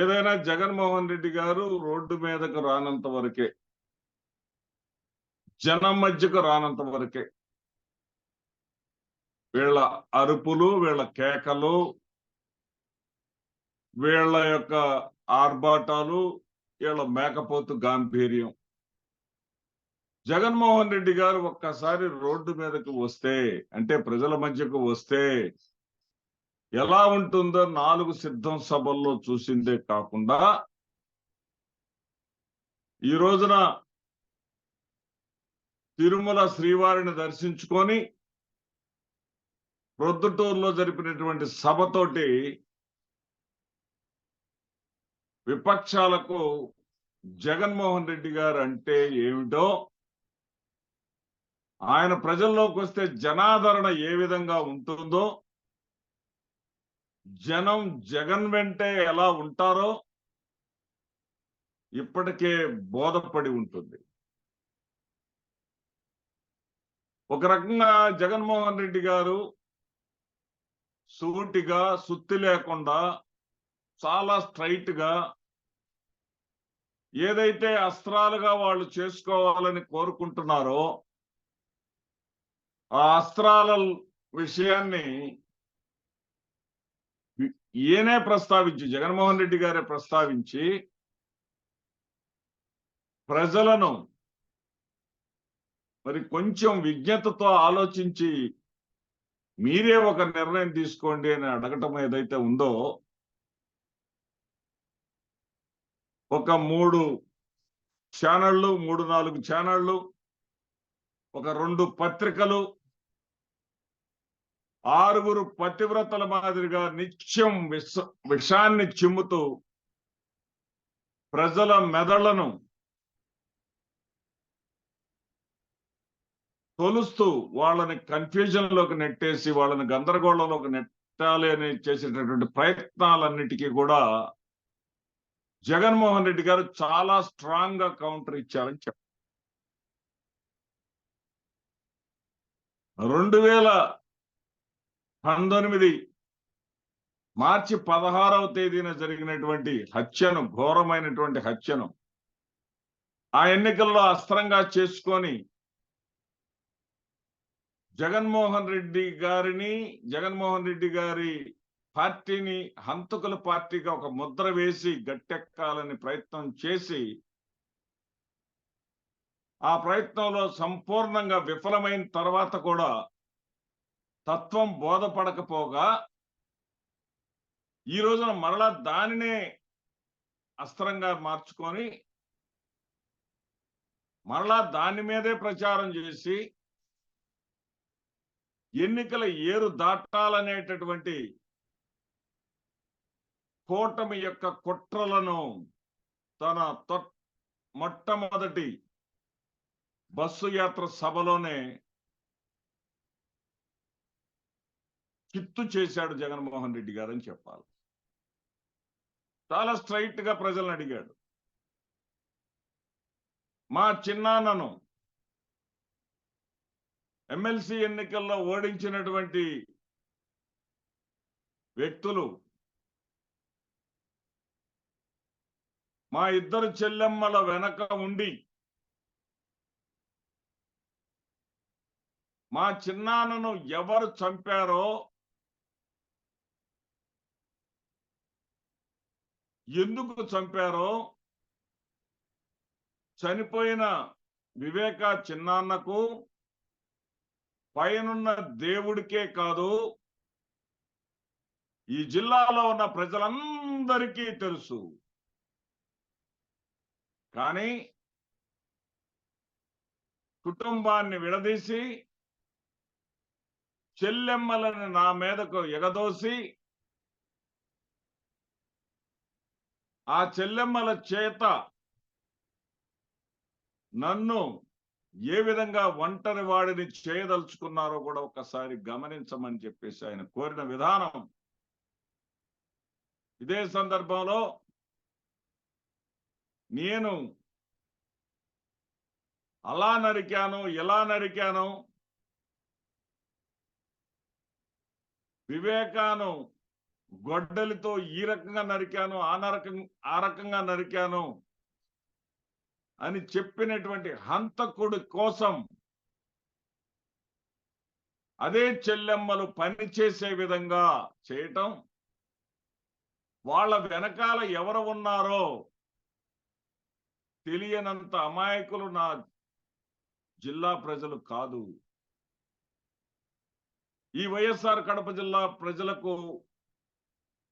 ఏదైనా జగన్మోహన్ రెడ్డి గారు రోడ్డు మీదకు రానంత వరకే జనం మధ్యకు రానంత వరకే వీళ్ళ అరుపులు వీళ్ళ కేకలు వీళ్ళ యొక్క ఆర్భాటాలు వీళ్ళ మేకపోతు గాంభీర్యం. జగన్మోహన్ రెడ్డి గారు ఒక్కసారి రోడ్డు మీదకు వస్తే అంటే ప్రజల మధ్యకు వస్తే ఎలా ఉంటుందో నాలుగు సిద్ధం సభల్లో చూసిందే కాకుండా ఈ రోజున తిరుమల శ్రీవారిని దర్శించుకొని ప్రొద్దుటూరులో జరిపినటువంటి సభతోటి విపక్షాలకు జగన్మోహన్ రెడ్డి గారు అంటే ఏమిటో ఆయన ప్రజల్లోకి వస్తే జనాదరణ ఏ విధంగా ఉంటుందో జనం జగన్ వెంటే ఎలా ఉంటారో ఇప్పటికే బోధపడి ఉంటుంది. ఒక రకంగా జగన్మోహన్ రెడ్డి గారు సూటిగా సుత్తి లేకుండా చాలా స్ట్రైట్గా ఏదైతే అస్త్రాలుగా వాళ్ళు చేసుకోవాలని కోరుకుంటున్నారో ఆ అస్త్రాల విషయాన్ని ఈయనే ప్రస్తావించి జగన్మోహన్ రెడ్డి గారే ప్రస్తావించి ప్రజలను మరి కొంచెం విజ్ఞతతో ఆలోచించి మీరే ఒక నిర్ణయం తీసుకోండి అని అడగటం ఏదైతే ఉందో ఒక మూడు ఛానళ్ళు మూడు నాలుగు ఛానళ్ళు ఒక రెండు పత్రికలు ఆరుగురు పతివ్రతల మాదిరిగా నిత్యం విష విషాన్ని చిమ్ముతూ ప్రజల మెదళ్ళను తొలుస్తూ వాళ్ళని కన్ఫ్యూజన్లోకి నెట్టేసి వాళ్ళని గందరగోళంలోకి నెట్టాలి అని చేసేటటువంటి ప్రయత్నాలన్నిటికీ కూడా జగన్మోహన్ రెడ్డి గారు చాలా స్ట్రాంగ్గా కౌంటర్ ఇచ్చారని చెప్పారు రెండు వేల పంతొమ్మిది మార్చి పదహారవ తేదీన జరిగినటువంటి హత్యను ఘోరమైనటువంటి హత్యను ఆ ఎన్నికల్లో అస్త్రంగా చేసుకొని జగన్మోహన్ రెడ్డి గారిని జగన్మోహన్ రెడ్డి గారి పార్టీని హంతకుల పార్టీగా ఒక ముద్ర వేసి గట్టెక్కాలని ప్రయత్నం చేసి ఆ ప్రయత్నంలో సంపూర్ణంగా విఫలమైన తర్వాత కూడా తత్వం బోధపడకపోగా ఈ రోజున మరలా దానినే అస్త్రంగా మార్చుకొని మరలా దాని మీదే ప్రచారం చేసి ఎన్నికల ఏరు దాటాలనేటటువంటి కూటమి యొక్క కుట్రలను తన తొ- మొట్టమొదటి బస్సు యాత్ర సభలోనే చిత్తు చేశాడు జగన్మోహన్ రెడ్డి గారు అని చెప్పాలి. చాలా స్ట్రైట్గా ప్రజలను అడిగాడు. మా చిన్నాన్నను ఎమ్మెల్సీ ఎన్నికల్లో ఓడించినటువంటి వ్యక్తులు మా ఇద్దరు చెల్లెమ్మల వెనక ఉండి మా చిన్నాన్నను ఎవరు చంపారో ఎందుకు చంపారో? చనిపోయిన వివేక చిన్నాన్నకు పైనున్న దేవుడికే కాదు ఈ జిల్లాలో ఉన్న ప్రజలందరికీ తెలుసు. కానీ కుటుంబాన్ని విడదీసి చెల్లెమ్మలని నా మీదకు ఎగదోసి ఆ చెల్లెమ్మల చేత నన్ను ఏ విధంగా ఒంటరి వాడిని చేయదలుచుకున్నారో కూడా ఒకసారి గమనించమని చెప్పేసి ఆయన కోరిన విధానం. ఇదే సందర్భంలో నేను అలా నరికాను ఎలా నరికాను వివేకాను గొడ్డలితో ఈ రకంగా నరికాను ఆ నరకం ఆ రకంగా నరికాను అని చెప్పినటువంటి హంతకుడి కోసం అదే చెల్లెమ్మలు పనిచేసే విధంగా చేయటం వాళ్ళ వెనకాల ఎవరు ఉన్నారో తెలియనంత అమాయకులు నా జిల్లా ప్రజలు కాదు. ఈ వైఎస్ఆర్ కడప జిల్లా ప్రజలకు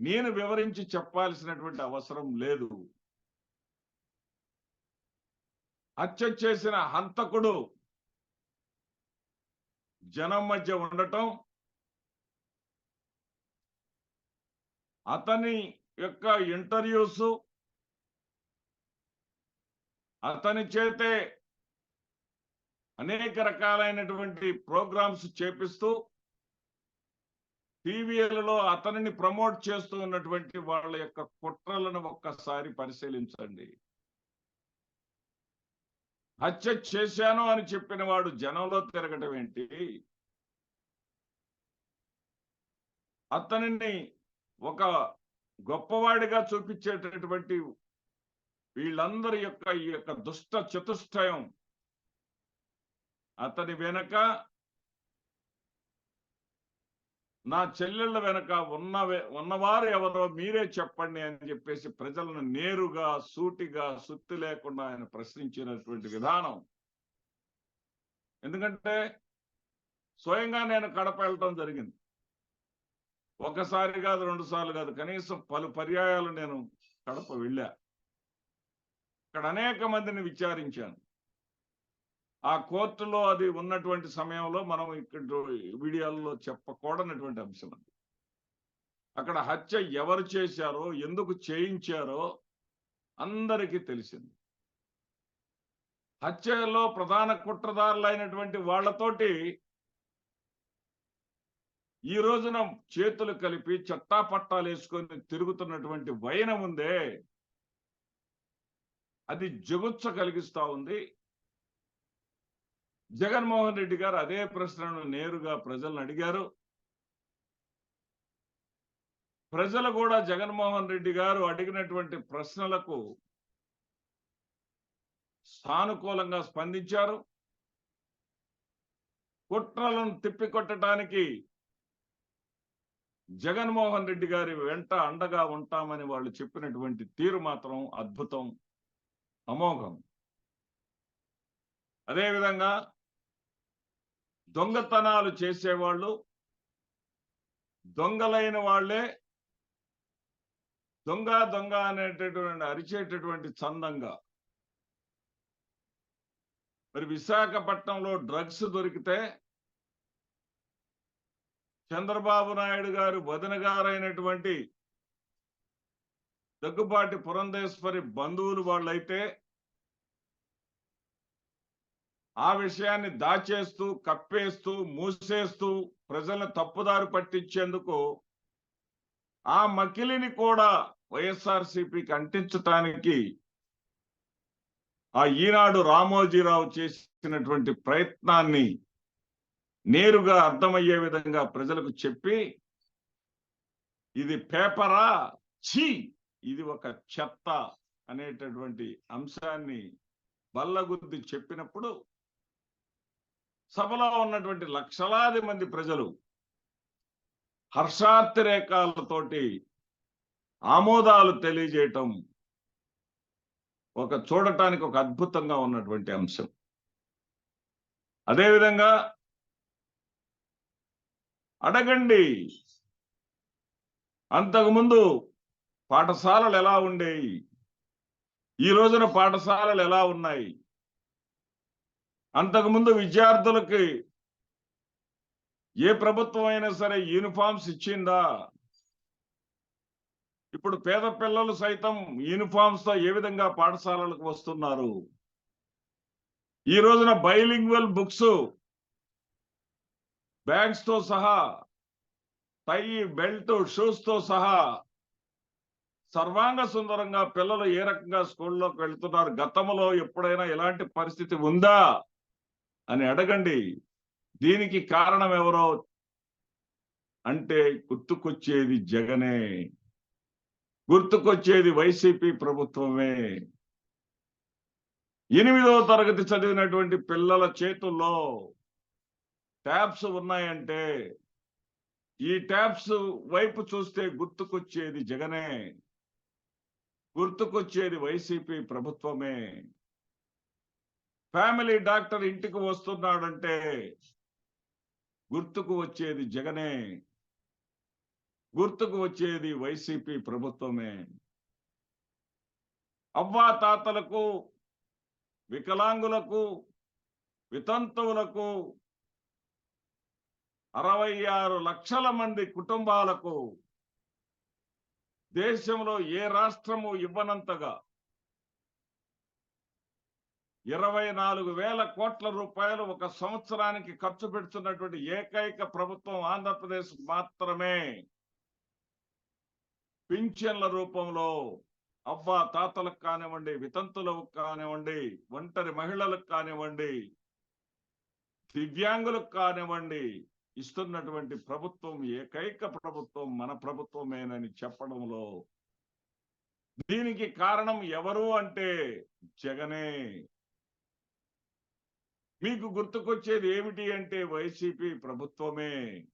నేను వివరించి చెప్పాల్సినటువంటి అవసరం లేదు. హత్య చేసిన హంతకుడు జనం మధ్య ఉండటం అతని యొక్క ఇంటర్వ్యూస్ అతని చేతే అనేక రకాలైనటువంటి ప్రోగ్రామ్స్ చేపిస్తూ టీవీలలో అతనిని ప్రమోట్ చేస్తూ ఉన్నటువంటి వాళ్ళ యొక్క కుట్రలను ఒక్కసారి పరిశీలించండి. హత్య చేశాను అని చెప్పిన వాడు జనంలో తిరగటం ఏంటి? అతనిని ఒక గొప్పవాడిగా చూపించేటటువంటి వీళ్ళందరి యొక్క ఈ యొక్క దుష్ట చతుష్టయం అతని వెనక నా చెల్లెళ్ళ వెనక ఉన్నవే ఉన్నవారు ఎవరో మీరే చెప్పండి అని చెప్పేసి ప్రజలను నేరుగా సూటిగా సుత్తి లేకుండా ఆయన ప్రశ్నించినటువంటి విధానం. ఎందుకంటే స్వయంగా నేను కడప వెళ్ళటం జరిగింది. ఒకసారి కాదు రెండు సార్లు కాదు కనీసం పలు పర్యాయాలు నేను కడప వెళ్ళా. ఇక్కడ అనేక మందిని విచారించాను. ఆ కోర్టులో అది ఉన్నటువంటి సమయంలో మనం ఇక్కడ వీడియోల్లో చెప్పకూడనటువంటి అంశం అది. అక్కడ హత్య ఎవరు చేశారో ఎందుకు చేయించారో అందరికీ తెలిసింది. హత్యలో ప్రధాన కుట్రదారులైనటువంటి వాళ్ళతోటి ఈ రోజున చేతులు కలిపి చట్టా పట్టాలు వేసుకొని తిరుగుతున్నటువంటి వైనం ఉందే. అది జగుత్స కలిగిస్తా ఉంది. జగన్మోహన్ రెడ్డి గారు అదే ప్రశ్నను నేరుగా ప్రజలను అడిగారు. ప్రజలు కూడా జగన్మోహన్ రెడ్డి గారు అడిగినటువంటి ప్రశ్నలకు సానుకూలంగా స్పందించారు. కుట్రలను తిప్పికొట్టడానికి జగన్మోహన్ రెడ్డి గారి వెంట అండగా ఉంటామని వాళ్ళు చెప్పినటువంటి తీరు మాత్రం అద్భుతం అమోఘం. అదేవిధంగా దొంగతనాలు చేసేవాళ్ళు దొంగలైన వాళ్ళే దొంగ దొంగ అనేటటువంటి అరిచేటటువంటి చందంగా. మరి విశాఖపట్నంలో డ్రగ్స్ దొరికితే చంద్రబాబు నాయుడు గారు వదిన గారైనటువంటి దగ్గుబాటి పురంధేశ్వరి బంధువులు వాళ్ళైతే ఆ విషయాన్ని దాచేస్తూ కప్పేస్తూ మూసేస్తూ ప్రజలను తప్పుదారు పట్టించేందుకు ఆ మకిలిని కూడా వైఎస్ఆర్సిపికి అంటించటానికి ఆ ఈనాడు రామోజీరావు చేసినటువంటి ప్రయత్నాన్ని నేరుగా అర్థమయ్యే విధంగా ప్రజలకు చెప్పి ఇది పేపరా? ఛీ! ఇది ఒక చెత్త అనేటటువంటి అంశాన్ని బల్లగుద్ది చెప్పినప్పుడు సభలో ఉన్నటువంటి లక్షలాది మంది ప్రజలు హర్షాతిరేకాలతోటి ఆమోదాలు తెలియజేయటం ఒక చూడటానికి ఒక అద్భుతంగా ఉన్నటువంటి అంశం. అదేవిధంగా అడగండి అంతకుముందు పాఠశాలలు ఎలా ఉండేవి ఈ రోజున పాఠశాలలు ఎలా ఉన్నాయి? అంతకుముందు విద్యార్థులకి ఏ ప్రభుత్వం అయినా సరే యూనిఫామ్స్ ఇచ్చిందా? ఇప్పుడు పేద పిల్లలు సైతం యూనిఫామ్స్తో ఏ విధంగా పాఠశాలలకు వస్తున్నారు? ఈ రోజున బైలింగ్వల్ బుక్స్ బ్యాగ్స్తో సహా టై బెల్ట్ షూస్తో సహా సర్వాంగ సుందరంగా పిల్లలు ఏ రకంగా స్కూల్లోకి వెళ్తున్నారు? గతంలో ఎప్పుడైనా ఇలాంటి పరిస్థితి ఉందా? అని అడగండి. దీనికి కారణం ఎవరో? అంటే గుర్తుకొచ్చేది జగనే. గుర్తుకొచ్చేది వైసీపీ ప్రభుత్వమే. ఎనిమిదవ తరగతి చదివినటువంటి పిల్లల చేతుల్లో ట్యాబ్స్ ఉన్నాయంటే ఈ ట్యాబ్స్ వైపు చూస్తే గుర్తుకొచ్చేది జగనే. గుర్తుకొచ్చేది వైసీపీ ప్రభుత్వమే. ఫ్యామిలీ డాక్టర్ ఇంటికి వస్తున్నాడంటే గుర్తుకు వచ్చేది జగనే. గుర్తుకు వచ్చేది వైసీపీ ప్రభుత్వమే. అవ్వా తాతలకు వికలాంగులకు వితంతువులకు అరవై ఆరు లక్షల మంది కుటుంబాలకు దేశంలో ఏ రాష్ట్రము ఇవ్వనంతగా ఇరవై నాలుగు వేల కోట్ల రూపాయలు ఒక సంవత్సరానికి ఖర్చు పెడుతున్నటువంటి ఏకైక ప్రభుత్వం ఆంధ్రప్రదేశ్ మాత్రమే. పింఛన్ల రూపంలో అవ్వ తాతలకు కానివ్వండి వితంతులకు కానివ్వండి ఒంటరి మహిళలకు కానివ్వండి దివ్యాంగులకు కానివ్వండి ఇస్తున్నటువంటి ప్రభుత్వం ఏకైక ప్రభుత్వం మన ప్రభుత్వమేనని చెప్పడంలో దీనికి కారణం ఎవరు అంటే జగనే. మీకు గుర్తుకొచ్చేది ఏమిటి అంటే వైసీపీ ప్రభుత్వమే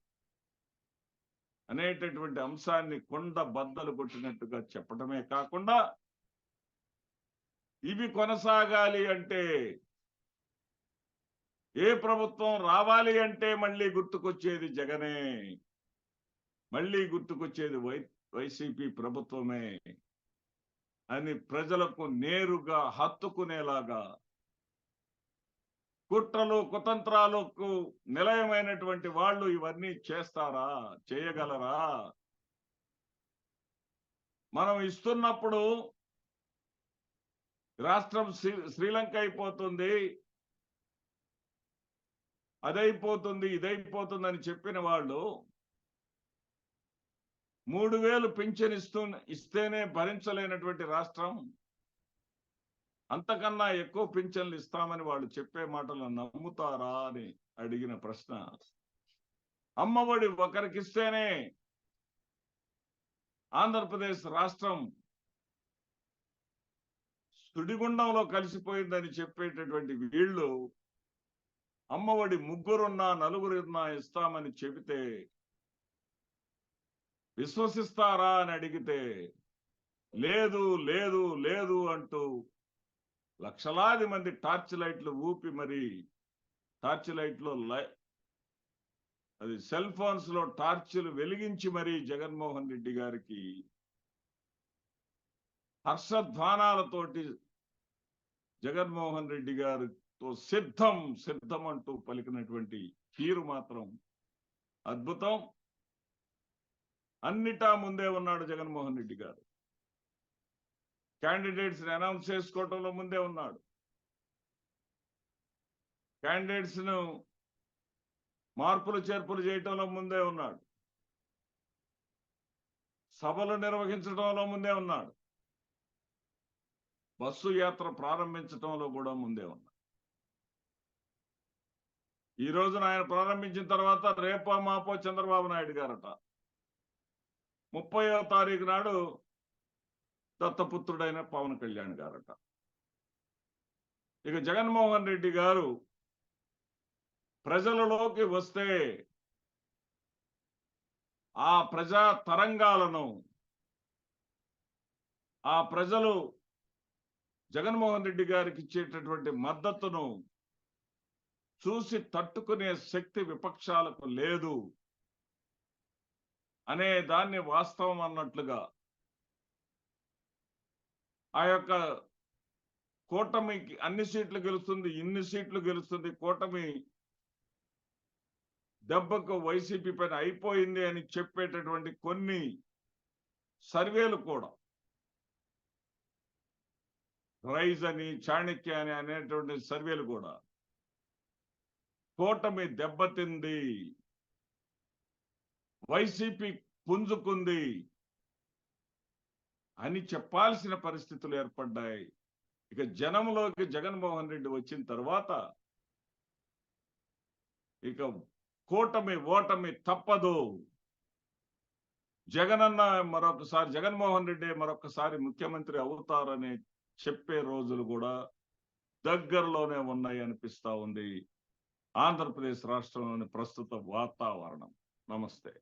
అనేటటువంటి అంశాన్ని కొండ బద్దలు కొట్టినట్టుగా చెప్పడమే కాకుండా ఇవి కొనసాగాలి అంటే ఏ ప్రభుత్వం రావాలి అంటే మళ్ళీ గుర్తుకొచ్చేది జగనే. మళ్ళీ గుర్తుకొచ్చేది వై వైసీపీ ప్రభుత్వమే అని ప్రజలకు నేరుగా హత్తుకునేలాగా కుట్రలు కుతంత్రాలకు నిలయమైనటువంటి వాళ్ళు ఇవన్నీ చేస్తారా? చేయగలరా? మనం ఇస్తున్నప్పుడు రాష్ట్రం శ్రీ- శ్రీలంక అయిపోతుంది. అదైపోతుంది ఇదైపోతుంది అని చెప్పిన వాళ్ళు మూడు వేలు పింఛన్ ఇస్తూ ఇస్తేనే భరించలేనటువంటి రాష్ట్రం. అంతకన్నా ఎక్కువ పింఛన్లు ఇస్తామని వాళ్ళు చెప్పే మాటలు నమ్ముతారా అని అడిగిన ప్రశ్న. అమ్మఒడి ఒకరికిస్తేనే ఆంధ్రప్రదేశ్ రాష్ట్రం సుడిగుండంలో కలిసిపోయిందని చెప్పేటటువంటి వీళ్ళు అమ్మఒడి ముగ్గురున్నా నలుగురున్నా ఇస్తామని చెబితే విశ్వసిస్తారా అని అడిగితే లేదు లేదు లేదు అంటూ లక్షలాది మంది టార్చ్ లైట్లు ఊపి మరి టార్చ్ లైట్లో లై అది సెల్ ఫోన్స్లో టార్చ్లు వెలిగించి మరి జగన్మోహన్ రెడ్డి గారికి హర్షధ్వానాలతోటి జగన్మోహన్ రెడ్డి గారితో సిద్ధం సిద్ధం అంటూ పలికినటువంటి తీరు మాత్రం అద్భుతం. అన్నిటా ముందే ఉన్నాడు జగన్మోహన్ రెడ్డి గారు. క్యాండిడేట్స్ని అనౌన్స్ చేసుకోవటంలో ముందే ఉన్నాడు. క్యాండిడేట్స్ను మార్పులు చేర్పులు చేయటంలో ముందే ఉన్నాడు. సభలు నిర్వహించడంలో ముందే ఉన్నాడు. బస్సు యాత్ర ప్రారంభించడంలో కూడా ముందే ఉన్నాడు. ఈ రోజున ఆయన ప్రారంభించిన తర్వాత రేపో మాపో చంద్రబాబు నాయుడు గారట. ముప్పయో తారీఖు నాడు దత్తపుత్రుడైన పవన్ కళ్యాణ్ గారట. ఇక జగన్మోహన్ రెడ్డి గారు ప్రజలలోకి వస్తే ఆ ప్రజా తరంగాలను ఆ ప్రజలు జగన్మోహన్ రెడ్డి గారికి ఇచ్చేటటువంటి మద్దతును చూసి తట్టుకునే శక్తి విపక్షాలకు లేదు అనే దాన్ని వాస్తవం అన్నట్లుగా ఆ యొక్క కూటమికి అన్ని సీట్లు గెలుస్తుంది ఇన్ని సీట్లు గెలుస్తుంది కూటమి దెబ్బకు వైసీపీ పైన అయిపోయింది అని చెప్పేటటువంటి కొన్ని సర్వేలు కూడా. రైజ్ అని చాణక్య అని అనేటువంటి సర్వేలు కూడా. కూటమి దెబ్బతింది. వైసీపీ పుంజుకుంది. అని చెప్పాల్సిన పరిస్థితులు ఏర్పడ్డాయి. ఇక జనంలోకి జగన్మోహన్ రెడ్డి వచ్చిన తర్వాత ఇక కూటమి ఓటమి తప్పదు. జగనన్న మరొకసారి జగన్మోహన్ రెడ్డి మరొకసారి ముఖ్యమంత్రి అవుతారని చెప్పే రోజులు కూడా దగ్గరలోనే ఉన్నాయి అనిపిస్తా ఉంది. ఆంధ్రప్రదేశ్ రాష్ట్రంలోని ప్రస్తుత వాతావరణం. నమస్తే.